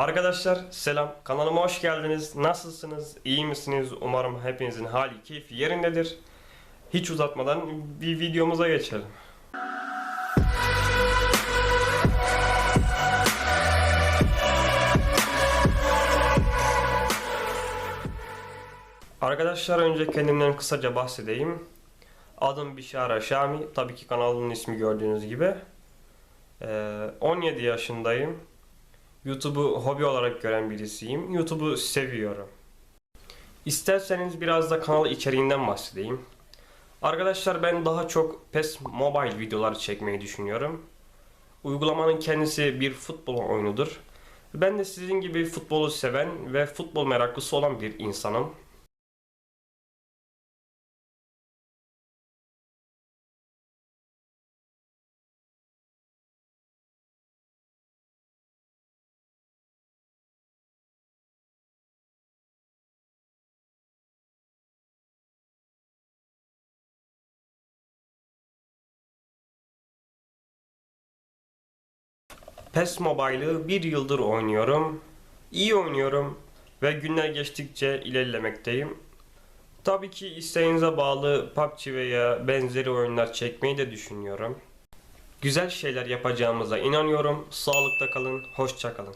Arkadaşlar selam kanalıma hoş geldiniz. Nasılsınız? İyi misiniz? Umarım hepinizin hali keyfi yerindedir. Hiç uzatmadan bir videomuza geçelim. Arkadaşlar önce kendimden kısaca bahsedeyim. Adım Bişara Şami. Tabii ki kanalımın ismi gördüğünüz gibi. Ee, 17 yaşındayım. YouTube'u hobi olarak gören birisiyim. YouTube'u seviyorum. İsterseniz biraz da kanal içeriğinden bahsedeyim. Arkadaşlar ben daha çok PES Mobile videolar çekmeyi düşünüyorum. Uygulamanın kendisi bir futbol oyunudur. Ben de sizin gibi futbolu seven ve futbol meraklısı olan bir insanım. PES Mobile'ı bir yıldır oynuyorum. İyi oynuyorum ve günler geçtikçe ilerlemekteyim. Tabii ki isteğinize bağlı PUBG veya benzeri oyunlar çekmeyi de düşünüyorum. Güzel şeyler yapacağımıza inanıyorum. Sağlıkta kalın, hoşça kalın.